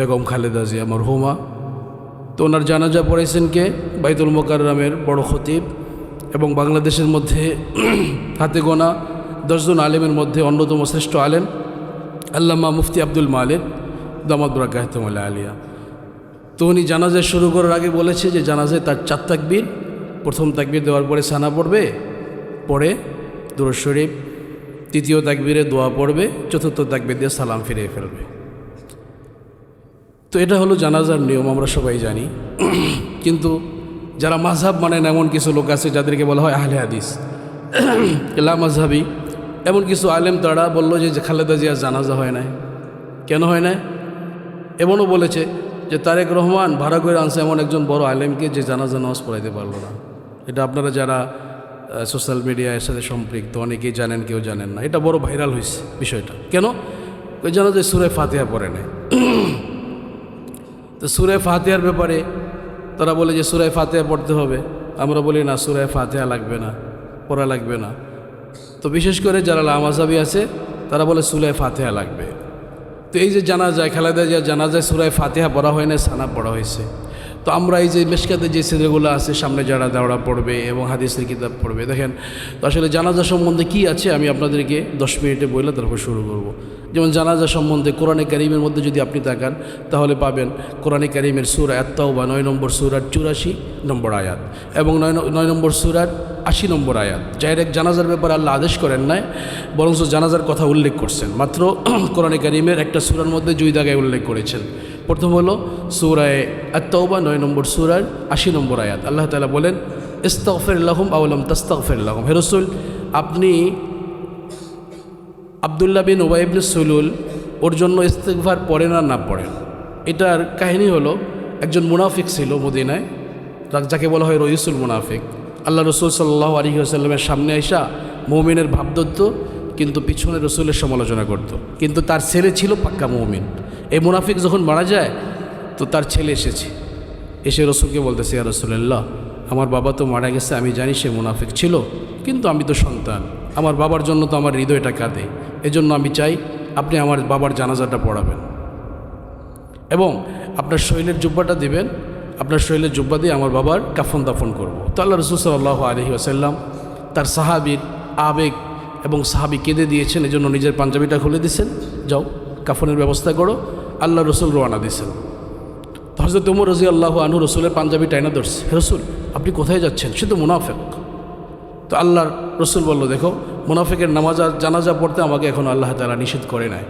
বেগম খালেদা জিয়া মরহুমা। তো ওনার জানাজা পড়েছেন কে? বাইতুল মোকাররামের বড় খতিব এবং বাংলাদেশের মধ্যে হাতে গোনা দশজন আলেমের মধ্যে অন্যতম শ্রেষ্ঠ আলেম আল্লামা মুফতি আব্দুল মালিক দামাদ বরাকাহতমুল্লাহ আলিয়া। তো উনি জানাজা শুরু করার আগে বলেছে যে জানাজায় তার চার তাকবীর, প্রথম তাকবীর দেওয়ার পরে সানা পড়বে, পরে দুরুদ শরীফ, তৃতীয় তাকবীরে দোয়া পড়বে, চতুর্থ তাকবির দিয়ে সালাম ফিরিয়ে ফেলবে। তো এটা হলো জানাজার নিয়ম, আমরা সবাই জানি। কিন্তু যারা মাঝহাব মানেন, এমন কিছু লোক আছে যাদেরকে বলা হয় আহলে হাদিস। লা মাঝহাবি এমন কিছু আলেম তারা বলল যে খালেদা জিয়ার জানাজা হয় নাই। কেন হয় নাই? এমনও বলেছে যে, তারেক রহমান ভাড়া করে আনছে এমন একজন বড় আলেমকে যে জানাজা নামাজ পড়াইতে পারল না। এটা আপনারা যারা সোশ্যাল মিডিয়ার সাথে সম্পৃক্ত, অনেকেই জানেন, কেউ জানেন না। এটা বড় ভাইরাল হয়েছে বিষয়টা। কেন? ওই জানাজা সুরে ফাতেহা পড়ে নেয় তো সুরে ফাতেহার ব্যাপারে তারা বলে যে সুরায় ফাতেহা পড়তে হবে। আমরা বলি, না সুরায় ফাতেহা লাগবে না, পড়া লাগবে না। তো বিশেষ করে যারা লামাজাবি আছে, তারা বলে সুরায় ফাতেহা লাগবে। তো এই যে জানা যায় খালেদা যা জানা যায় সুরায় ফাতেহা পড়া হয় না সানা পড়া হয়েছে। তো আমরা এই যে মেশকাতে যে ছেলেগুলো আছে, সামনে যারা দাওড়া পড়বে এবং হাদিসের কিতাব পড়বে, দেখেন, তো আসলে জানাজা সম্বন্ধে কি আছে, আমি আপনাদেরকে দশ মিনিটে বললে তারপর শুরু করব। যেমন জানাজা সম্বন্ধে কোরআনে কারিমের মধ্যে যদি আপনি তাকান, তাহলে পাবেন কোরআনে কারিমের সুর আত্মাও বা নয় নম্বর সুরার চুরাশি নম্বর আয়াত এবং নয় নয় নম্বর সুরার আশি নম্বর আয়াত। ডাইরেক্ট জানাজার ব্যাপারে আল্লাহ আদেশ করেন নাই বরং জানাজার কথা উল্লেখ করছেন। মাত্র কোরআনে কারিমের একটা সুরার মধ্যে দুই দাগায় উল্লেখ করেছেন। প্রথম হলো সুরায় আত্মাউবা নয় নম্বর সুরার আশি নম্বর আয়াত। আল্লাহ তালা বলেন ইস্তফের লাহম আউলাম তাস্তফের লাহম। হেরসুল আপনি আবদুল্লাহ বিন ওবাইবনে সুলুল ওর জন্য ইস্তেকভার পড়েন আর না পড়েন এটার কাহিনী হলো, একজন মুনাফিক ছিল মদিনায়, যাকে বলা হয় রইসুল মুনাফিক। আল্লাহ রসুল সাল্লাহ আলী আসাল্লামের সামনে আসা মৌমিনের ভাব কিন্তু পিছনে রসুলের সমালোচনা করত। কিন্তু তার ছেলে ছিল পাক্কা মৌমিন। এই মুনাফিক যখন মারা যায়, তো তার ছেলে এসেছে। এসে রসুলকে বলতেছে, ইয়া রসুল্লাহ আমার বাবা তো মারা গেছে, আমি জানি সে মুনাফিক ছিল, কিন্তু আমি তো সন্তান। আমার বাবার জন্য তো আমার হৃদয়টা কাঁদে। এজন্য আমি চাই আপনি আমার বাবার জানাজাটা পড়াবেন। এবং আপনার শৈলের জুব্বাটা দিবেন, আপনার শৈলের জুব্বা দিয়ে আমার বাবার কাফন দাফন করব। তো আল্লাহ রসুল সাল্লাহ আলহি আসাল্লাম তার সাহাবির আবেগ এবং সাহাবি কেঁদে দিয়েছেন, এজন্য নিজের পাঞ্জাবিটা খুলে দিয়েছেন। যাও, কাফনের ব্যবস্থা করো, আল্লাহ রসুল রোয়ানা দিয়েছেন। হজরত উমর রাজি আল্লাহ আনু রসুলের পাঞ্জাবি টাইনা ধরছে। রসুল, আপনি কোথায় যাচ্ছেন? সে তো মুনাফেক। তো আল্লাহর রসুল বলল, দেখো, মুনাফেকের নামাজা জানাজা পড়তে আমাকে এখন আল্লাহ তালা নিষেধ করে নাই।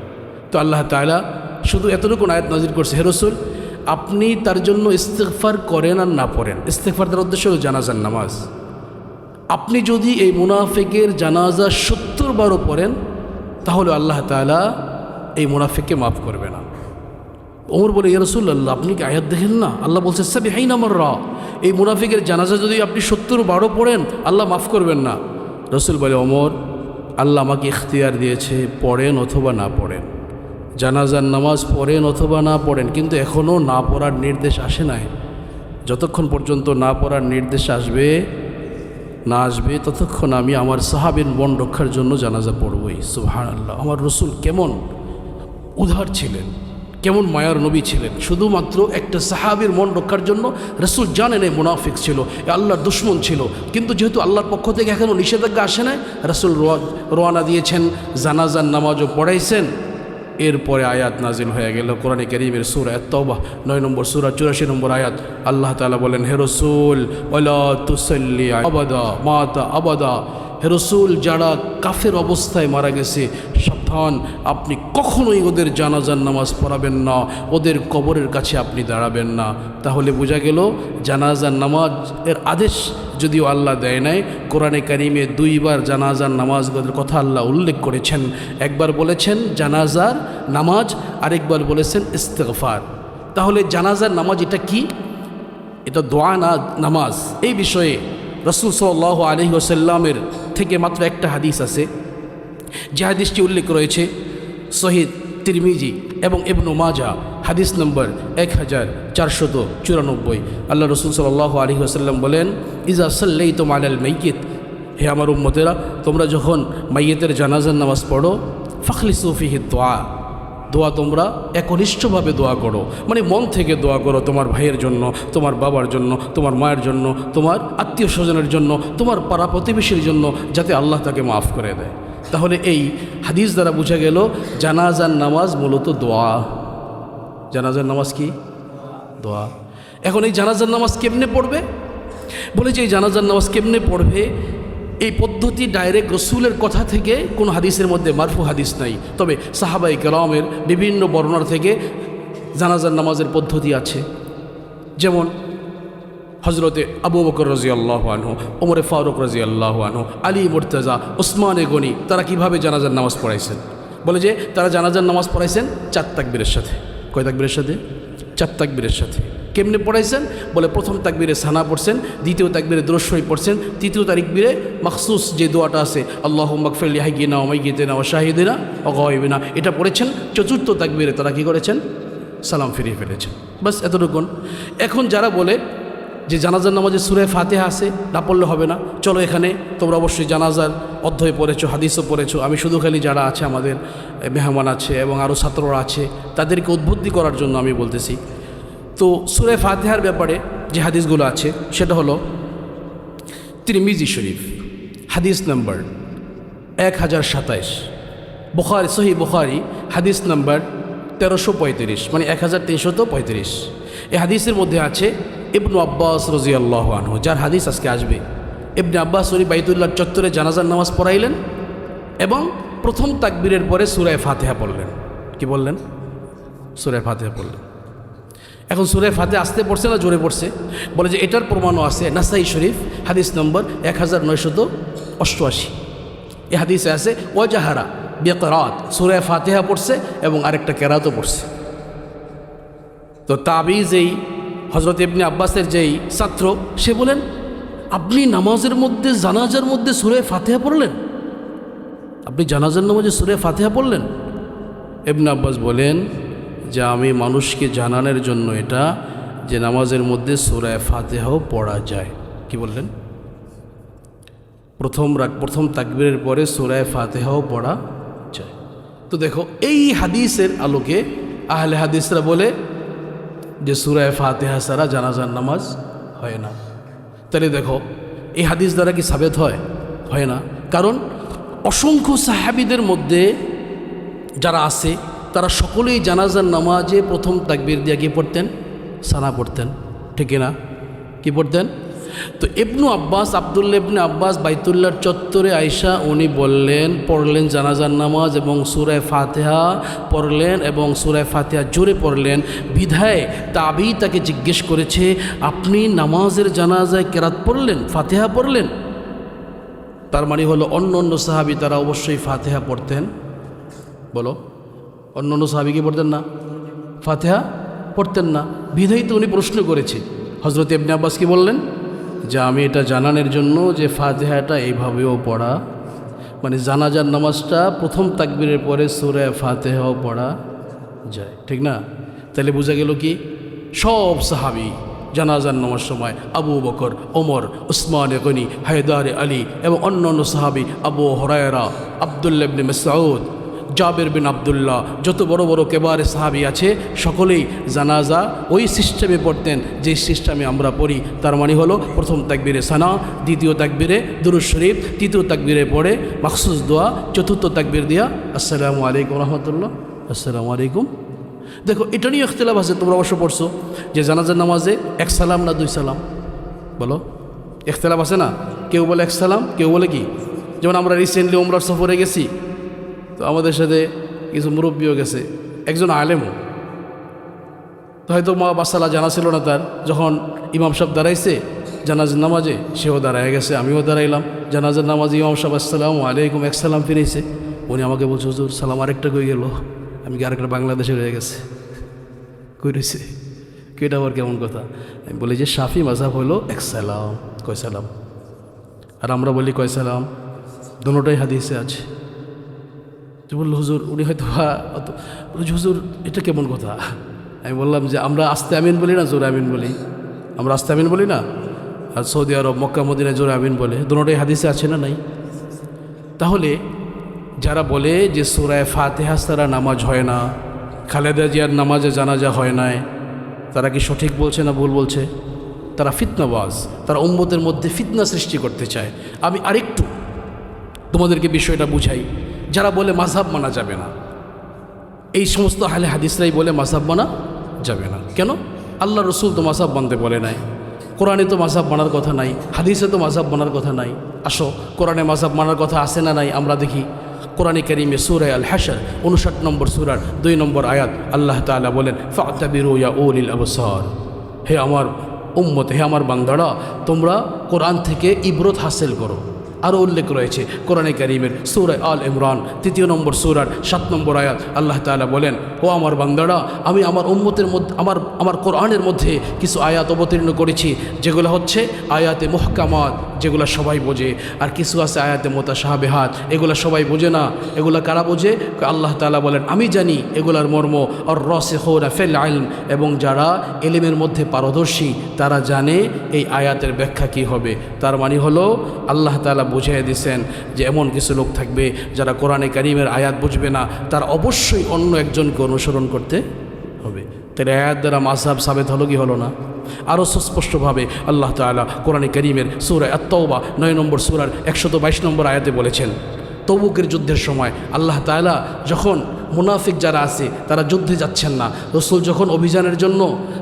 তো আল্লাহ তালা শুধু এতটুকু আয়াত নাজির করছে, হে রসুল, আপনি তার জন্য ইস্তেকফার করেন আর না পড়েন। ইস্তেকফার তার উদ্দেশ্য হলো জানাজার নামাজ। আপনি যদি এই মুনাফেকের জানাজা সত্তর বারও পড়েন, তাহলে আল্লাহ তালা এই মুনাফেককে মাফ করবে না। ওমর বলে ইয়ারসুল্লাহ আপনি কি আয়াত দেখেন না? আল্লাহ বলছে সাবি হাইন আমার রা এই মুনাফিকের জানাজা যদি আপনি সত্তর বারো পড়েন, আল্লাহ মাফ করবেন না। রসুল বলে অমর আল্লাহ আমাকে ইখতিয়ার দিয়েছে, পড়েন অথবা না পড়েন। জানাজার নামাজ পড়েন অথবা না পড়েন, কিন্তু এখনও না পড়ার নির্দেশ আসে নাই। যতক্ষণ পর্যন্ত না পড়ার নির্দেশ আসবে, না আসবে, ততক্ষণ আমি আমার সাহাবের বন রক্ষার জন্য জানাজা পড়বই। সুহান আল্লাহ আমার রসুল কেমন উদার ছিলেন। কেমন মায়ার নবী ছিলেন? শুধুমাত্র একটা সাহাবির মন রক্ষার জন্য রসুল জানেন এই মুনাফিক ছিল, এ আল্লাহর দুশ্মন ছিল। কিন্তু যেহেতু আল্লাহর পক্ষ থেকে এখনও নিষেধাজ্ঞা আসে নাই, রসুল রোয়ানা দিয়েছেন জানাজান নামাজও পড়াইছেন। এরপরে আয়াত নাজিল হয়ে গেল কোরআনে করিমের সুর তবা নয় নম্বর সুরা, চুরাশি নম্বর আয়াত। আল্লাহ তালা বলেন, হে রসুল আবাদা, মাতা আবাদা। হে রসুল, যারা কাফের অবস্থায় মারা গেছে সাবধান আপনি কখনোই ওদের জানাজার নামাজ পড়াবেন না, ওদের কবরের কাছে আপনি দাঁড়াবেন না। তাহলে বোঝা গেল জানাজার নামাজ এর আদেশ যদিও আল্লাহ দেয় নাই, কোরআনে কারিমে দুইবার জানাজার নামাজগুলোর কথা আল্লাহ উল্লেখ করেছেন। একবার বলেছেন জানাজার নামাজ, আরেকবার বলেছেন ইস্তেগফার। তাহলে জানাজার নামাজ এটা কি? এটা দোয়া না নামাজ? এই বিষয়ে রসুল সাল্লাহ আলহি ওসাল্লামের থেকে মাত্র একটা হাদিস আছে। যে হাদিসটি উল্লেখ রয়েছে শহীদ তিরমিজি এবং এবনু মাজা, হাদিস নম্বর এক হাজার চারশত চুরানব্বই। আল্লাহ রসুল সাল্লাহ আলহি আসাল্লাম বলেন ইজা সাল্লাই তো মালাল মাইকিত হে আমার উম্মতেরা, তোমরা যখন মাইয়েতের জানাজার নামাজ পড়ো ফখলি সুফিহি দোয়া। দোয়া তোমরা একনিষ্ঠভাবে দোয়া করো। মানে মন থেকে দোয়া করো তোমার ভাইয়ের জন্য, তোমার বাবার জন্য, তোমার মায়ের জন্য, তোমার আত্মীয় স্বজনের জন্য, তোমার পাড়া প্রতিবেশীর জন্য, যাতে আল্লাহ তাকে মাফ করে দেয়। তাহলে এই হাদিস দ্বারা বোঝা গেল জানাজার নামাজ মূলত দোয়া। জানাজার নামাজ কি? দোয়া। এখন এই জানাজার নামাজ কেমনে পড়বে? বলে যে এই জানাজার নামাজ কেমনে পড়বে? এই পদ্ধতি ডাইরেক্ট রসুলের কথা থেকে কোনো হাদিসের মধ্যে মারফু হাদিস নাই। তবে সাহাবাই কালামের বিভিন্ন বর্ণনা থেকে জানাজার নামাজের পদ্ধতি আছে। যেমন হজরতে আবু বকর রাজি আল্লাহ আনহু, ওমরে ফারুক রাজি আল্লাহ আনহু, আলী, মুর্তাজা ওসমানে গনি, তারা কীভাবে জানাজার নামাজ পড়াইছেন? বলে যে, তারা জানাজার নামাজ পড়াইছেন চার তাকবীরের সাথে। কয় তাকবীরের সাথে? চার তাকবীরের সাথে। কেমনে পড়াইছেন? বলে প্রথম তাকবীরে সানা পড়ছেন, দ্বিতীয় তাকবীরে দ্রস্বই পড়ছেন, তৃতীয় তারিখবীরে মখসুস যে দোয়াটা আছে আল্লাহ মকফেল হাইগিনা ওমাইগিতেনা ও শাহিদিনা অগহিবিনা এটা পড়েছেন। চতুর্থ তাকবীরে তারা কি করেছেন? সালাম ফিরিয়ে ফেলেছেন। বাস এতটুকুন। এখন যারা বলে যে জানাজার নামাজে সুরে ফাতেহা আছে, না পড়লে হবে না। চলো এখানে তোমরা অবশ্যই জানাজার অধ্যয় পড়েছো, হাদিসও পড়েছো। আমি শুধু খালি যারা আছে, আমাদের মেহমান আছে এবং আরও ছাত্ররা আছে, তাদেরকে উদ্বুদ্ধি করার জন্য আমি বলতেছি। তো সুরে ফাতেহার ব্যাপারে যে হাদিসগুলো আছে, সেটা হলো তিরমিজি শরীফ, হাদিস নাম্বার এক হাজার সাতাইশ। বুখারি সহি বুখারি, হাদিস নাম্বার তেরোশো পঁয়ত্রিশ মানে এক হাজার তিনশত পঁয়ত্রিশ। এই হাদিসের মধ্যে আছে ইবনু আব্বাস রজি আল্লাহ আনহু, যার হাদিস আজকে আসবে। ইবনে আব্বাস উনি বাইতুল্লাহ চত্বরে জানাজার নামাজ পড়াইলেন এবং প্রথম তাকবীরের পরে সুরায় ফাতেহা পড়লেন। কি বললেন? সুরায় ফাতেহা পড়লেন। এখন সুরায় ফাতে আসতে পড়ছে না, জোরে পড়ছে? বলে যে এটার প্রমাণও আছে, নাসাই শরীফ, হাদিস নম্বর এক হাজার নয়শত অষ্টআশি। এ হাদিসে আছে, ওয়াজাহারা বেকরাত সুরায় ফাতেহা পড়ছে এবং আরেকটা কেরাতও পড়ছে। তো তাবিজ এই হজরত ইবনে আব্বাসের যেই ছাত্র, সে বলেন, আপনি নামাজের মধ্যে, জানাজার মধ্যে সুরে ফাতেহা পড়লেন? আপনি জানাজার নামাজে সুরে ফাতেহা পড়লেন? ইবনে আব্বাস বলেন, যে আমি মানুষকে জানানোর জন্য এটা, যে নামাজের মধ্যে সুরায় ফাতেহাও পড়া যায়। কি বললেন? প্রথম রাগ প্রথম তাকবীরের পরে সুরায় ফাতেহাও পড়া যায়। তো দেখো, এই হাদিসের আলোকে আহলে হাদিসরা বলে যে সুরায় ফাতেহা সারা জানাজার নামাজ হয় না। তাহলে দেখো, এই হাদিস দ্বারা কি সাবেত হয়? হয় না। কারণ অসংখ্য সাহাবিদের মধ্যে যারা আছে, তারা সকলেই জানাজার নামাজে প্রথম তাকবির দিয়ে কী পড়তেন? সানা পড়তেন। ঠিক না? কি পড়তেন? তো ইবনু আব্বাস আবদুল্লা ইবনে আব্বাস বাইতুল্লাহর চত্বরে আয়সা উনি বললেন, পড়লেন জানাজার নামাজ এবং সুরায় ফাতেহা পড়লেন এবং সুরায় ফাতেহা জোরে পড়লেন। বিধায় তাবি তাকে জিজ্ঞেস করেছে, আপনি নামাজের জানাজায় কেরাত পড়লেন, ফাতেহা পড়লেন? তার মানে হলো অন্য অন্য সাহাবি তারা অবশ্যই ফাতেহা পড়তেন। বলো, অন্য অন্য সাহাবি কি পড়তেন না? ফাতেহা পড়তেন না। বিধাই তো উনি প্রশ্ন করেছে। হজরত ইবনে আব্বাস কি বললেন? যে আমি এটা জানানোর জন্য যে ফাতেহাটা এইভাবেও পড়া। মানে জানাজার নামাজটা প্রথম তাকবীরের পরে সুরে ফাতেহাও পড়া যায়, ঠিক না? তাহলে বোঝা গেল কি? সব সাহাবি জানাজার নামার সময় আবু বকর, ওমর, উসমান গনি, হায়দার আলী এবং অন্য অন্য সাহাবি আবু হরায়রা আবদুল্লাবনে মসাউদ জাবের বিন আবদুল্লাহ। যত বড় বড় কেবারে সাহাবি আছে, সকলেই জানাজা ওই সিস্টেমে পড়তেন, যে সিস্টেমে আমরা পড়ি। তার মানে হলো, প্রথম তাকবিরে সানা, দ্বিতীয় তাকবিরে দুরুজ শরীফ, তৃতীয় তাকবিরে পড়ে মাকসুস দোয়া, চতুর্থ তাকবির দিয়া, আসসালামু আলাইকুম রহমতুল্লাহ, আসসালামু আলাইকুম। দেখো, এটা নিয়ে ইখতলাফ আছে, তোমরা অবশ্য পড়ছো, যে জানাজার নামাজে এক সালাম না দুই সালাম? বলো, ইখতলাফ আছে না? কেউ বলে এক সালাম, কেউ বলে কি? যেমন আমরা রিসেন্টলি ওমরার সফরে গেছি তো আমাদের সাথে কিছু মুরব্বীও গেছে, একজন আলেমও। তো হয়তো মা বাসালা জানা ছিল না তার, যখন ইমাম সাহেব দাঁড়াইছে জানাজার নামাজে, সেও দাঁড়ায় গেছে, আমিও দাঁড়াইলাম। জানাজার নামাজে ইমাম সাহেব আসসালাম আলাইকুম, এক সালাম ফিরেছে উনি আমাকে বলছে, হুজুর, সালাম আরেকটা কই গেল? আমি কি আরেকটা বাংলাদেশে রয়ে গেছে? কই রয়েছে কেটা আবার কেমন কথা? আমি বলি যে, শাফি মাঝাব হলো এক সালাম। কয় সালাম? আর আমরা বলি, কয় সালাম? দুটোটাই হাদিসে আছে। যে বলল, হুজুর, উনি হয়তো অত হুজুর, এটা কেমন কথা? আমি বললাম যে, আমরা আস্তে আমিন বলি না, জোরে আমিন বলি? আমরা আস্তে আমিন বলি না? আর সৌদি আরব, মক্কা, মদিনায় জোরে আমিন বলে। দুটোটাই হাদিসে আছে না নাই? তাহলে যারা বলে যে, সুরায় ফাতেহা সারা নামাজ হয় না, খালেদা জিয়ার নামাজে জানাজা হয় নাই, তারা কি সঠিক বলছে না ভুল বলছে? তারা ফিতনাবাজ, তারা উম্মতের মধ্যে ফিতনা সৃষ্টি করতে চায়। আমি আরেকটু তোমাদেরকে বিষয়টা বুঝাই। যারা বলে মাঝহাব মানা যাবে না। এই সমস্ত হালে হাদিসরাই বলে মাসাব মানা যাবে না। কেন? আল্লাহ রসুল তো মাসাব মানতে বলে নাই। কোরআনে তো মাসাব মানার কথা নাই, হাদিসে তো মাসাব মানার কথা নাই। আসো, কোরআনে মাসাব মানার কথা আসে না নাই আমরা দেখি। কোরআনে করিমে সুরায় আল হাসার উনষাট নম্বর সুরার দুই নম্বর আয়াত আল্লাহ তাআলা বলেন, ফাতাবিরু উলিল আবসার। হে আমার উম্মত, হে আমার বান্দারা, তোমরা কোরআন থেকে ইব্রত হাসিল করো। আরও উল্লেখ রয়েছে। কোরআনে করিমের সুরায় আল ইমরান, তৃতীয় নম্বর সুরার সাত নম্বর আয়াত, আল্লাহ তাআলা বলেন, ও আমার বান্দারা, আমি আমার উম্মতের মধ্যে, আমার আমার কোরআনের মধ্যে কিছু আয়াত অবতীর্ণ করেছি, যেগুলো হচ্ছে আয়াতে মুহকামাত, যেগুলো সবাই বোঝে, আর কিছু আছে আয়াতে মোতা সাহাবেহাত এগুলো সবাই বোঝে না, এগুলো কারা বোঝে? আল্লাহ তাআলা বলেন, আমি জানি এগুলার মর্ম আর রসে হোরা ফেল আইন এবং যারা এলিমের মধ্যে পারদর্শী, তারা জানে এই আয়াতের ব্যাখ্যা কী হবে। তার মানে হলো, আল্লাহ তাআলা বুঝিয়ে দিছেন যে এমন কিছু লোক থাকবে যারা কোরআনে কারিমের আয়াত বুঝবে না, তার অবশ্যই অন্য একজনকে অনুসরণ করতে হবে। তাহলে আয়াত দ্বারা মাসাব সাবেত হলো কি হলো না? আরও সুস্পষ্টভাবে আল্লাহ তালা কোরআনে করিমের সুরা আত্মবা নয় নম্বর সুরার একশত বাইশ নম্বর আয়াতে বলেছেন, তবুকের যুদ্ধের সময় আল্লাহ তালা যখন মুনাফিক যারা আছে, তারা যুদ্ধে যাচ্ছেন না। রসুল যখন অভিযানের জন্য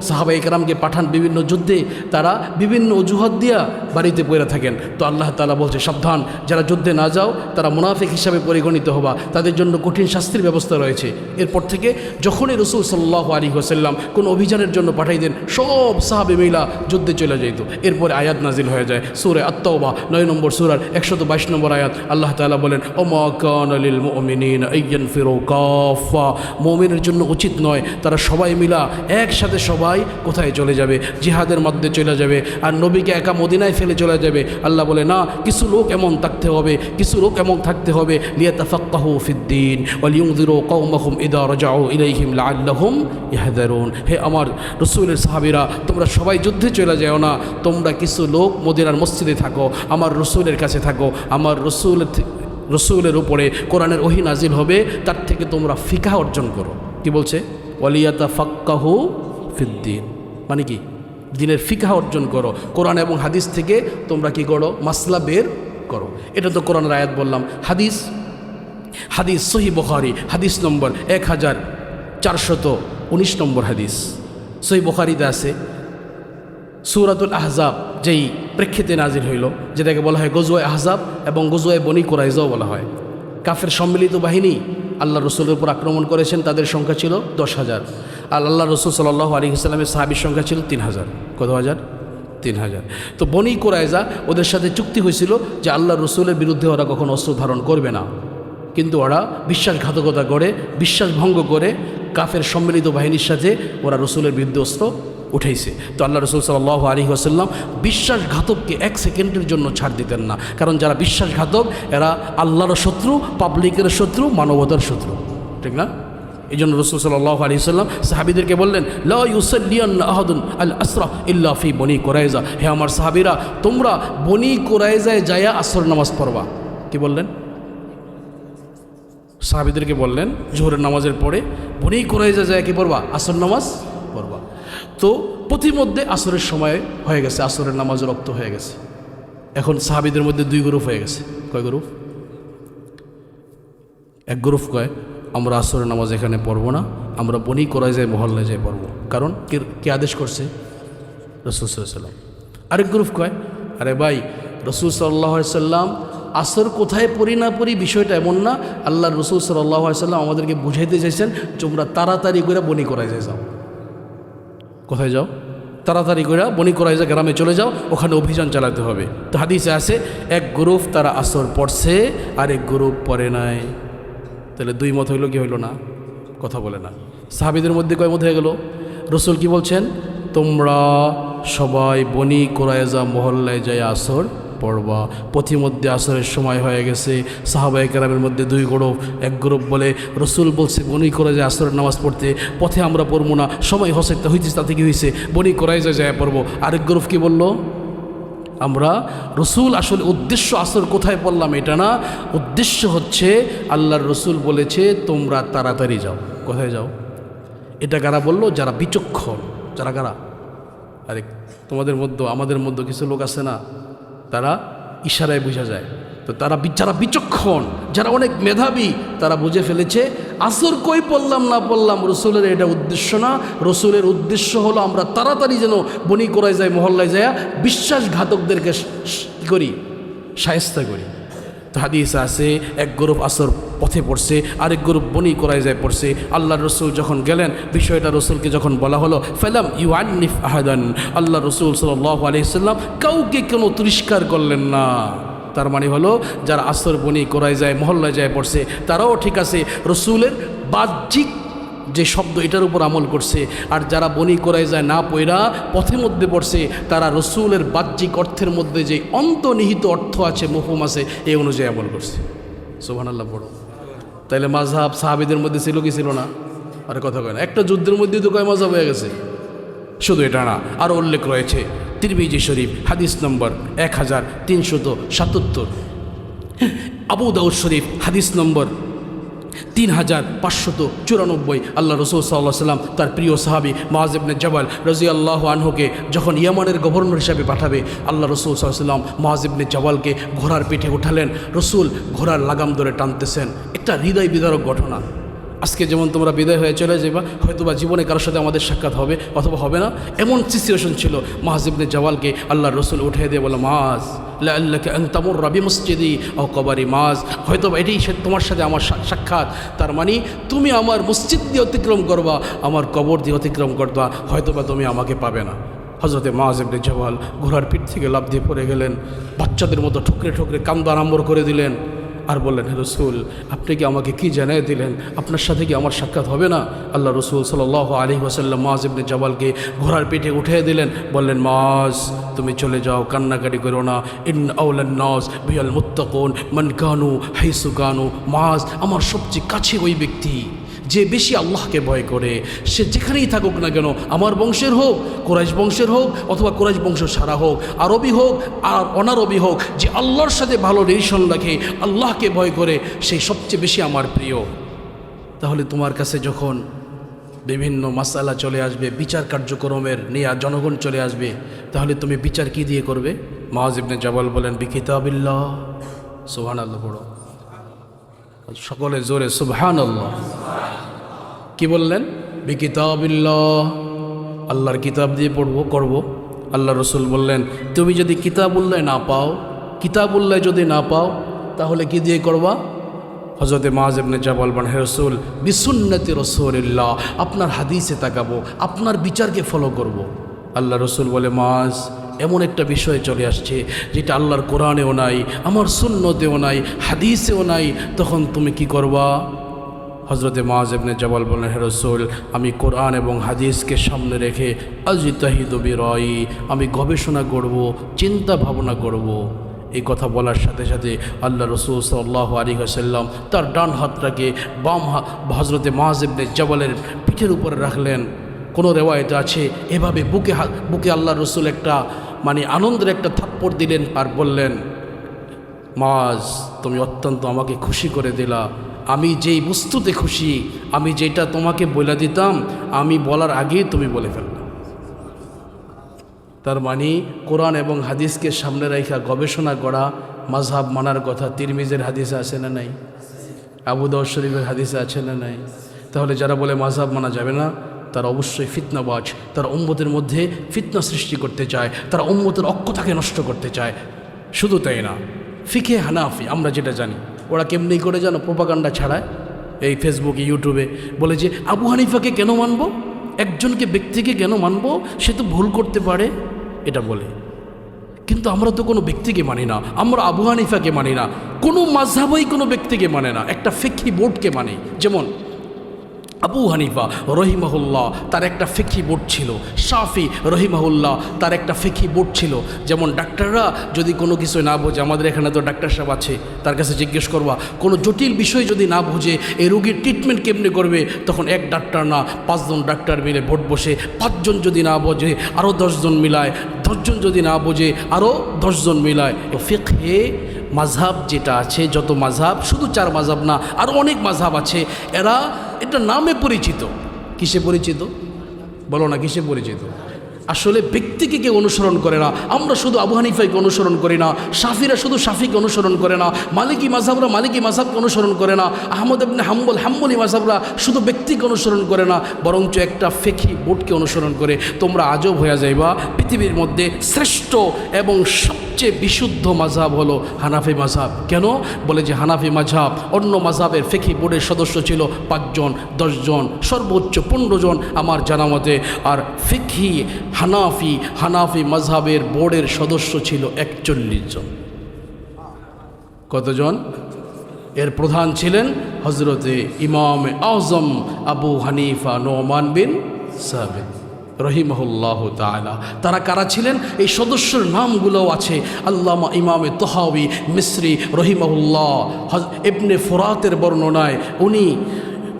সাহাবা একরামকে পাঠান বিভিন্ন যুদ্ধে, তারা বিভিন্ন অজুহাত দিয়া বাড়িতে পড়ে থাকেন। তো আল্লাহ তাআলা বলছে, সাবধান, যারা যুদ্ধে না যাও, তারা মুনাফিক হিসাবে পরিগণিত হবা। তাদের জন্য কঠিন শাস্তির ব্যবস্থা রয়েছে। এরপর থেকে যখনই রসুল সাল্লাহ আলী হোসাল্লাম কোন অভিযানের জন্য পাঠাই দেন, সব সাহাবে মিলা যুদ্ধে চলে যেত এরপরে আয়াত নাজিল হয়ে যায়, সুরে আত্মবা নয় নম্বর সুরার একশত বাইশ নম্বর আয়াত। আল্লাহ তালা বলেন, ওমা কান আলিল মুমিনিন আইয়ান ফিরো কাফা মুমিনের জন্য উচিত নয়। তারা সবাই মিলা একসাথে সবাই কোথায় চলে যাবে? জিহাদের মধ্যে চলে যাবে। আর নবীকে একা মদিনায় ফেলে চলে যাবে। আল্লাহ বলে, না, কিছু লোক এমন থাকতে হবে, কিছু লোক এমন থাকতে হবে। লিয়াতাফাক্কাহু ফিদ্দিন ওয়ালিউযিরু কওমাহুম ইদা রাজাউ ইলাইহিম লাআল্লাহুম ইয়াহদারুন হে আমার রসুলের সাহাবীরা, তোমরা সবাই যুদ্ধে চলে যাও না। তোমরা কিছু লোক মদিনার মসজিদে থাকো, আমার রসুলের কাছে থাকো। আমার রসুলের রসুলের উপরে কোরআনের ওহি নাজিল হবে, তার থেকে তোমরা ফিকা অর্জন করো। কি বলছে? ওয়ালিয়াতা ফাক্কাহু ফিদ্দিন। মানে কি? দিনের ফিকা অর্জন করো। কোরআন এবং হাদিস থেকে তোমরা কি করো? মাসলা বের করো। এটা তো কোরআনের আয়াত বললাম। হাদিস হাদিস সহি বখারি, হাদিস নম্বর এক হাজার চারশত উনিশ নম্বর হাদিস। সহি বখারিতে আছে সুরাতুল আহজাব যেই প্রেক্ষিতে নাজির হইল, যেটাকে বলা হয় গজুয়ায় আহজাব এবং গজুয়ায় বনি কোরাইজাও বলা হয়। কাফের সম্মিলিত বাহিনী আল্লাহ রসুলের উপর আক্রমণ করেছেন, তাদের সংখ্যা ছিল দশ হাজার। আর আল্লাহ রসুল সাল্লাহ আলী ইসলামের সাহাবির সংখ্যা ছিল তিন হাজার। কত হাজার? তিন হাজার। তো বনি কোরাইজা ওদের সাথে চুক্তি হয়েছিল যে আল্লাহ রসুলের বিরুদ্ধে ওরা কখনো অস্ত্র ধারণ করবে না। কিন্তু ওরা বিশ্বাসঘাতকতা করে বিশ্বাস ভঙ্গ করে কাফের সম্মিলিত বাহিনীর সাথে ওরা রসুলের বিরুদ্ধে অস্ত্র উঠেছে তো আল্লাহ রসুল সাল্লাহ আলী আসাল্লাম বিশ্বাসঘাতককে এক সেকেন্ডের জন্য ছাড় দিতেন না। কারণ যারা বিশ্বাসঘাতক, এরা আল্লাহর শত্রু পাবলিকের শত্রু, মানবতার শত্রু। ঠিক না? এই জন্য রসুল সাল্লাহ আলী সাল্লাম সাহাবিদেরকে বললেন, লা ইউসাল্লিয়ান আহাদুন আল আসরা ইল্লাফি বনি কোরাইজা হে আমার সাহাবিরা, তোমরা বনি কোরাইজায় যায়া আসর নামাজ পড়বা। কি বললেন? সাহাবিদেরকে বললেন, জোহরের নামাজের পরে বনি কোরাইজা যায় কি পড়বা? আসর নামাজ? তো প্রতিমধ্যে আসরের সময় হয়ে গেছে, আসরের নামাজ রক্ত হয়ে গেছে। এখন সাহাবিদের মধ্যে দুই গ্রুপ হয়ে গেছে। কয় গ্রুপ? এক গ্রুপ কয়, আমরা আসরের নামাজ এখানে পড়ব না, আমরা বনি করাই যাই মহল্লায় যাই পড়ব। কারণ কে কে আদেশ করছে? রসুল সাল্লাম আরেক গ্রুপ কয়, আরে ভাই, রসুল সাল্লাহ সাল্লাম আসর কোথায় পড়ি না পড়ি বিষয়টা এমন না আল্লাহ রসুল সাল্লাহ সাল্লাম আমাদেরকে বুঝাইতে চাইছেন, তোমরা তাড়াতাড়ি করে বনি করাই যায় যাও। কোথায় যাও? তাড়াতাড়ি করে বনি কোরাইজা গ্রামে চলে যাও, ওখানে অভিযান চালাতে হবে। তো হাদিসে আছে, এক গ্রুপ তারা আসর পড়ছে আর এক গ্রুপ পড়ে নাই। তাহলে দুই মত হইল কি হইল না? কথা বলে না। সাহাবিদের মধ্যে কয় মত হয়ে গেল? রসুল কি বলছেন? তোমরা সবাই বনি কোরাইজা মহল্লায় যায় আসর পড়বা। পথিমধ্যে আসরের সময় হয়ে গেছে। সাহাবাই কেরামের মধ্যে দুই গ্রুপ, এক গ্রুপ বলে, রসুল বলছে, বনি করে যায় আসরের নামাজ পড়তে পথে আমরা পড়ব না, সময় হসেতে হইতেছে, তাতে কি হয়েছে বনি করাই যায় যায় পড়ব। আরেক গ্রুপ কি বলল? আমরা রসুল আসলে উদ্দেশ্য আসর কোথায় পড়লাম এটা না, উদ্দেশ্য হচ্ছে আল্লাহর রসুল বলেছে, তোমরা তাড়াতাড়ি যাও। কোথায় যাও? এটা কারা বলল? যারা বিচক্ষণ। যারা কারা? আরে, তোমাদের মধ্যে আমাদের মধ্যে কিছু লোক আছে না? তারা ইশারায় বোঝা যায়। তো তারা যারা বিচক্ষণ, যারা অনেক মেধাবী, তারা বুঝে ফেলেছে, আসর কই পড়লাম না পড়লাম রসুলের এটা উদ্দেশ্য না। রসুলের উদ্দেশ্য হলো আমরা তাড়াতাড়ি যেন বনি করায় যায়, মহল্লায় যায় বিশ্বাসঘাতকদেরকে করি? সায়স্তা করি। হাদিস আছে, এক গ্রুপ আসর পথে পড়ছে, আরেক গ্রুপ বনি করায় যায় পড়ছে। আল্লাহ রসুল যখন গেলেন, বিষয়টা রসুলকে যখন বলা হলো, ফেলাম ইউ আনিফ আহাদান আল্লাহ রসুল সাল্লাহ আলিয়াল্লাম কাউকে কোনো তিরস্কার করলেন না। তার মানে হলো, যারা আসর বনি করায় যায় মহল্লায় যায় পড়ছে, তারাও ঠিক আছে, রসুলের বাহ্যিক যে শব্দ এটার উপর আমল করছে, আর যারা বনি করায় যায় না পয়রা পথে মধ্যে পড়ছে, তারা রসুলের বাহ্যিক অর্থের মধ্যে যে অন্তর্নিহিত অর্থ আছে মফুম আছে এই অনুযায়ী আমল করছে। সোহান আল্লাহ বড় তাইলে মাঝহাব সাহাবিদের মধ্যে ছিল কি ছিল না? আরে কথা কয় না। একটা যুদ্ধের মধ্যে তো কয় মাঝহাব হয়ে গেছে? শুধু এটা না আরও উল্লেখ রয়েছে, তিরমিজি শরীফ, হাদিস নম্বর এক হাজার তিনশত সাতাত্তর। আবু দাউদ শরীফ, হাদিস নম্বর তিন হাজার পাঁচশত চুরানব্বই। আল্লাহ রসুল সাল্লাহ সাল্লাম তার প্রিয় সাহাবি মহাজেবনে জবাল রাজি আল্লাহ আনহুকে যখন ইয়ামানের গভর্নর হিসাবে পাঠাবে, আল্লাহ রসুল সাল্লাম মহাজেবনে জবালকে ঘোড়ার পিঠে উঠালেন। রসুল ঘোড়ার লাগাম ধরে টানতেছেন। একটা হৃদয় বিদারক ঘটনা। আজকে যেমন তোমরা বিদায় হয়ে চলে যাবা হয়তো বা জীবনে কারোর সাথে আমাদের সাক্ষাৎ হবে, অথবা হবে না। এমন সিচুয়েশন ছিল মাহাজিবনে জওয়ালকে আল্লাহ রসুল উঠে দিয়ে বলো মাজ আল্লাহকে তামর রবি মসজিদি ও কবারি মাজ হয়তো এটাই তোমার সাথে আমার সাক্ষাৎ। তার মানে তুমি আমার মসজিদ দিয়ে অতিক্রম করবা, আমার কবর দিয়ে অতিক্রম করবা হয়তো বা তুমি আমাকে পাবে না। হজরতে মাহাজেবনে জওয়াল ঘোড়ার পিঠ থেকে লাভ দিয়ে পড়ে গেলেন, বাচ্চাদের মতো ঠুকরে ঠুকরে কান্দা আরম্ভ করে দিলেন। আর বললেন, হে রসুল, আপনি কি আমাকে কি জানিয়ে দিলেন? আপনার সাথে কি আমার সাক্ষাৎ হবে না? আল্লাহ রসুল সাল আলী ওসাল্লাম মাজ ইবনে জবালকে ঘোড়ার পিঠে উঠিয়ে দিলেন, বললেন, মাজ, তুমি চলে যাও, কান্নাকাটি করো না। ইন আউলান নাস বিয়াল মুত্তাকুন মনকানু কানু হাইসু কানু। মাজ, আমার সবচেয়ে কাছে ওই ব্যক্তি। যে বেশি আল্লাহকে ভয় করে, সে যেখানেই থাকুক না কেন, আমার বংশের হোক, কোরাইশ বংশের হোক, অথবা কোরাইশ বংশ সারা হোক, আরবি হোক, আর অনারবি হোক, যে আল্লাহর সাথে ভালো রিলেশন রাখে, আল্লাহকে ভয় করে সেই সবচেয়ে বেশি আমার প্রিয়। তাহলে তোমার কাছে যখন বিভিন্ন মাসালা চলে আসবে, বিচার কার্যক্রমের নিয়ে জনগণ চলে আসবে, তাহলে তুমি বিচার কি দিয়ে করবে? মাহাজিবনে জবাল বলেন, বিকিতাবিল্লাহ। সোহান আল্লাহ বড় সকলে জোরে সুবহান আল্লাহ কি বললেন? বিকিতাবিল্লাহ। আল্লাহর কিতাব দিয়ে পড়ব, করব। আল্লাহ রসুল বললেন, তুমি যদি কিতাবুল্লাহ না পাও, কিতাবুল্লাহ যদি না পাও, তাহলে কি দিয়ে করবা? হজরতে মাহাজেবনে জাবাল বান হে রসুল, বিসুন্নতি রসুল্লাহ আপনার হাদিসে তাকাবো, আপনার বিচারকে ফলো করব। আল্লাহ রসুল বলে মাজ এমন একটা বিষয় চলে আসছে, যেটা আল্লাহর কোরআনেও নাই, আমার সুন্নতেও নাই, হাদিসেও নাই, তখন তুমি কি করবা? হজরতে মাহাজেবনে জবাল বলেন হে রসুল, আমি কোরআন এবং হাদিসকে সামনে রেখে আজিতাহিদবি রয় আমি গবেষণা করব, চিন্তা ভাবনা করব। এই কথা বলার সাথে সাথে আল্লাহ রসুল সাল্লাহ আলী হাসাল্লাম তার ডান হাতটাকে বাম হজরতে মাহাজেবনে জবালের পিঠের উপরে রাখলেন। কোনো রেওয়ায়তে আছে? এভাবে বুকে বুকে আল্লাহ রসুল একটা মানে আনন্দের একটা থাপ্পড় দিলেন আর বললেন মাজ তুমি অত্যন্ত আমাকে খুশি করে দিলা। আমি যেই বস্তুতে খুশি, আমি যেটা তোমাকে বলে দিতাম, আমি বলার আগেই তুমি বলে ফেললাম। তার মানে কোরআন এবং হাদিসকে সামনে রেখা গবেষণা করা মাঝহাব মানার কথা তিরমিজের হাদিসে আছে না নাই? আবু দাউদ শরীফের হাদিসে আছে না নাই? তাহলে যারা বলে মাঝহাব মানা যাবে না, তারা অবশ্যই ফিতনাবাজ। তারা উম্মতের মধ্যে ফিতনা সৃষ্টি করতে চায়, তারা উম্মতের অক্ষতাকে নষ্ট করতে চায়। শুধু তাই না ফিকে হানাফি, আমরা যেটা জানি। ওরা কেমনি করে যেন প্রোপাগান্ডা ছাড়ায়? এই ফেসবুকে ইউটিউবে বলে যে, আবু হানিফাকে কেন মানবো? একজনকে, ব্যক্তিকে কেন মানবো? সে তো ভুল করতে পারে। এটা বলে। কিন্তু আমরা তো কোনো ব্যক্তিকে মানি না। আমরা আবু হানিফাকে মানি না। কোনো মাঝহাবই কোনো ব্যক্তিকে মানে না। একটা ফেকি বোর্ডকে মানে। যেমন আবু হানিফা রহিমাহুল্লাহ, তার একটা ফিকি বোর্ড ছিল। শাফি রহিমাহুল্লাহ, তার একটা ফিকি বোর্ড ছিল। যেমন ডাক্তাররা যদি কোনো কিছু না বোঝে, আমাদের এখানে তো ডাক্তার সাহেব আছে, তার কাছে জিজ্ঞেস করবা, কোনো জটিল বিষয় যদি না বোঝে এই রোগীর ট্রিটমেন্ট কেমনি করবে? তখন এক ডাক্তার না, পাঁচজন ডাক্তার মিলে ভোট বসে, পাঁচজন যদি না বোঝে আরও দশজন মিলায়, দশজন যদি না বোঝে আরও দশজন মিলায়। ফিকহে মাঝহাব যেটা আছে, যত মাঝহাব শুধু চার মাঝহাব না আরও অনেক মাঝহাব আছে। এরা এটা নামে পরিচিত। কিসে পরিচিত? বলো না, কিসে পরিচিত? আসলে ব্যক্তিকে কেউ অনুসরণ করে না। আমরা শুধু আবু হানিফাইকে অনুসরণ করি না। সাফিরা শুধু সাফিকে অনুসরণ করে না। মালিকি মাসাবরা মালিকি মাসাবকে অনুসরণ করে না। আহমদ ইবনে হাম্বল, হাম্বলি মাসাবরা শুধু ব্যক্তিকে অনুসরণ করে না। বরঞ্চ একটা ফেকি বোর্ডকে অনুসরণ করে। তোমরা আজব হয়ে যাইবা। পৃথিবীর মধ্যে শ্রেষ্ঠ এবং সবচেয়ে বিশুদ্ধ মাঝাব হলো হানাফি মাঝাব। কেন? বলে যে হানাফি মাঝাব, অন্য মাঝাবের ফেকি বোর্ডের সদস্য ছিল পাঁচজন, দশজন, সর্বোচ্চ পনেরো জন আমার জানা মতে। আর ফিকহি হানাফি হানাফি মাঝহাবের বোর্ডের সদস্য ছিল একচল্লিশ জন। কতজন? এর প্রধান ছিলেন হজরতে ইমাম আজম আবু হানিফা নোমান বিন সাবিত। রহিমহুল্লাহ তালা তারা কারা ছিলেন? এই সদস্যর নামগুলোও আছে। আল্লামা ইমামে তোহাবি মিশ্রি রহিমহুল্লাহ ইবনে ফোরাতের বর্ণনায় উনি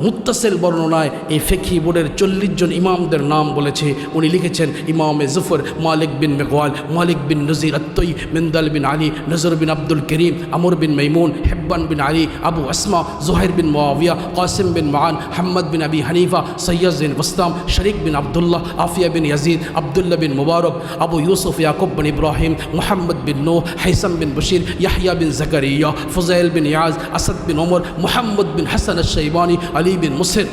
মুত্তাসেল বর্ণনায় এই ফেকি বোর্ডের চল্লিশ জন ইমামদের নাম বলেছে। উনি লিখেছেন, ইমামে জুফর, মালিক বিন মেঘওয়াল, মালিক বিন নজির আত্তই মেন্দাল বিন আলী, নজর বিন আব্দুল করিম, আমর বিন মাইমুন, হেব্বান বিন আলী, আবু আসমা জোহের বিন মোয়াবিয়া কাসিম বিন মান হাম্মদ বিন আবি হানিফা, সৈয়দ বিন বস্তাম, শরিক বিন আবদুল্লাহ, আফিয়া বিন ইয়াজিদ, আবদুল্লাহ বিন মুবারক, আবু ইউসুফ ইয়াকুব বিন ইব্রাহিম, মোহাম্মদ বিন নো হাইসাম বিন বশির ইয়াহিয়া বিন জাকারিয়া, ফুজাইল বিন ইয়াজ, আসাদ বিন ওমর, মোহাম্মদ বিন হাসান শৈবানী আলী বিন মুসির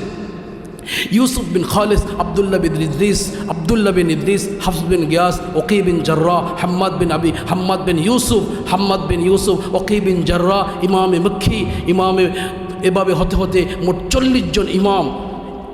ইউসুফ বিন খালিস আবদুল্লাহ বিন ইদ্রিস আবদুল্লাহ বিন ইদ্রিস হাফস বিন গিয়াস ওকি বিন জার্রা হাম্মাদ বিন আবি হাম্মাদ বিন ইউসুফ হাম্মাদ বিন ইউসুফ ওকি বিন জার্রা ইমামে মক্খি ইমামে এভাবে হতে হতে মোট চল্লিশ জন ইমাম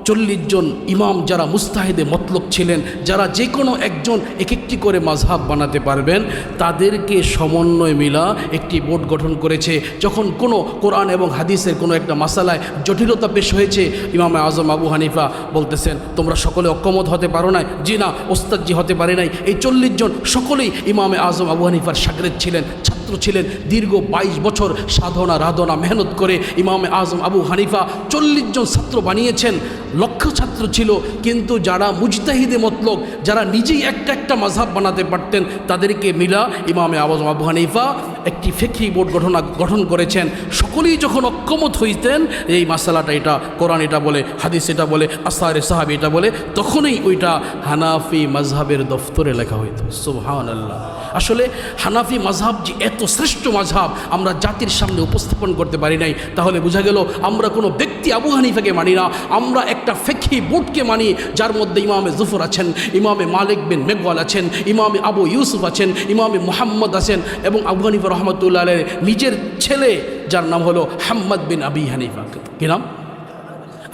চল্লিশ জন ইমাম যারা মুস্তাহিদে মতলব ছিলেন, যারা যে কোনো একজন এক একটি করে মাঝহাব বানাতে পারবেন, তাদেরকে সমন্বয় মিলা একটি বোর্ড গঠন করেছে। যখন কোনো কোরআন এবং হাদিসের কোনো একটা মাসালায় জটিলতা পেশ হয়েছে, ইমামে আজম আবু হানিফা বলতেছেন, তোমরা সকলে অক্ষমত হতে পারো না জি না, ওস্তাদজি হতে পারে নাই। এই চল্লিশ জন সকলেই ইমামে আজম আবু হানিফার সাগরেদ ছিলেন, ছাত্র ছিলেন, দীর্ঘ বাইশ বছর সাধনা, রাধনা, মেহনত করে ইমামে আজম আবু হানিফা চল্লিশ জন ছাত্র বানিয়েছেন। লক্ষ ছাত্র ছিল, কিন্তু যারা মুজতাহিদে মতলক যারা নিজেই একটা একটা মাঝহাব বানাতে পারতেন, তাদেরকে মিলা ইমামে আজম আবু হানিফা একটি ফেকি বোর্ড গঠন গঠন করেছেন। সকলেই যখন অক্ষমত হইতেন, এই মাসালাটা এটা, কোরআন এটা বলে, হাদিস এটা বলে, আসারে সাহাবি এটা বলে, তখনই ওইটা হানাফি মাঝহাবের দফতরে লেখা হইত। সুবহান আল্লাহ আসলে হানাফি মাঝহাব যে এত শ্রেষ্ঠ মাঝহাব আমরা জাতির সামনে উপস্থাপন করতে পারি নাই, তাহলে বোঝা গেল আমরা কোনো ব্যক্তি আবু হানিফাকে মানি না, আমরা একটা ফেকি বোর্ডকে মানি যার মধ্যে ইমামে জুফর আছেন, ইমামে মালিক বিন মেঘওয়াল আছেন, ইমামে আবু ইউসুফ আছেন, ইমামে মোহাম্মদ আছেন এবং আবু হানিফা রহমতুল্লাহ নিজের ছেলে যার নাম হলো হাম্মদ বিন আবি হানিফা। কি নাম?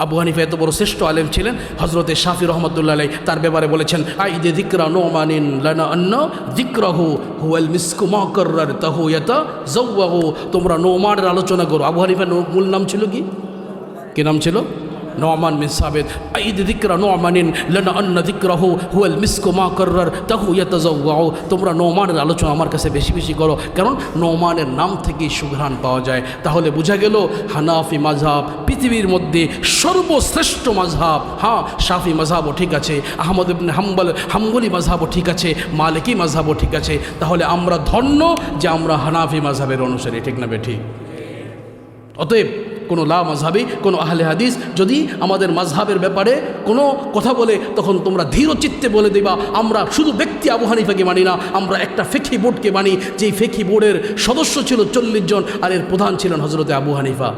আবু হানিফা এত বড় শ্রেষ্ঠ আলেম ছিলেন হজরতে শাফি রহমতুল্লাহ আলাই তার ব্যাপারে বলেছেন, আইদে দিকরা নো মানিন লানা অন্য দিকরাহু হুয়াল মিসকু মহকর্রার তাহু ইয়াতা জৌয়াহু তোমরা নোমানের আলোচনা করো। আবু হানিফার মূল নাম ছিল কি? কি নাম ছিল? নমান মিন সাবেদ আইদ দিকরা নোমানিন লানা অন্য দিকরাহু হুয়াল মিসকু মা কর্রার, তাহু ইয়াতা জৌয়াহু তোমরা নোমানের আলোচনা আমার কাছে বেশি বেশি করো, কারণ নোমানের নাম থেকেই সুঘ্রাণ পাওয়া যায়। তাহলে বোঝা গেল, হানাফি মাঝহাব পৃথিবীর মধ্যে সর্বশ্রেষ্ঠ মাঝহাব হ্যাঁ শাফি মাঝহাবও ঠিক আছে, আহমদ ইবনে হাম্বল, হাম্বলি মাঝহাবও ঠিক আছে, মালিকি মাঝহাবও ঠিক আছে। তাহলে আমরা ধন্য যে আমরা হানাফি মাঝহাবের অনুসারী, ঠিক না বে ঠিক? অতএব কোনো লা মাঝহাবি, কোনো আহলে হাদিস, যদি আমাদের মাঝহাবের ব্যাপারে কোনো কথা বলে, তখন তোমরা ধীর চিত্তে বলে দেবা, আমরা শুধু ব্যক্তি আবু হানিফাকে মানি না, আমরা একটা ফেকি বোর্ডকে মানি, যেই ফেকি বোর্ডের সদস্য ছিল চল্লিশ জন, আর এর প্রধান ছিলেন হজরতে আবু হানিফা।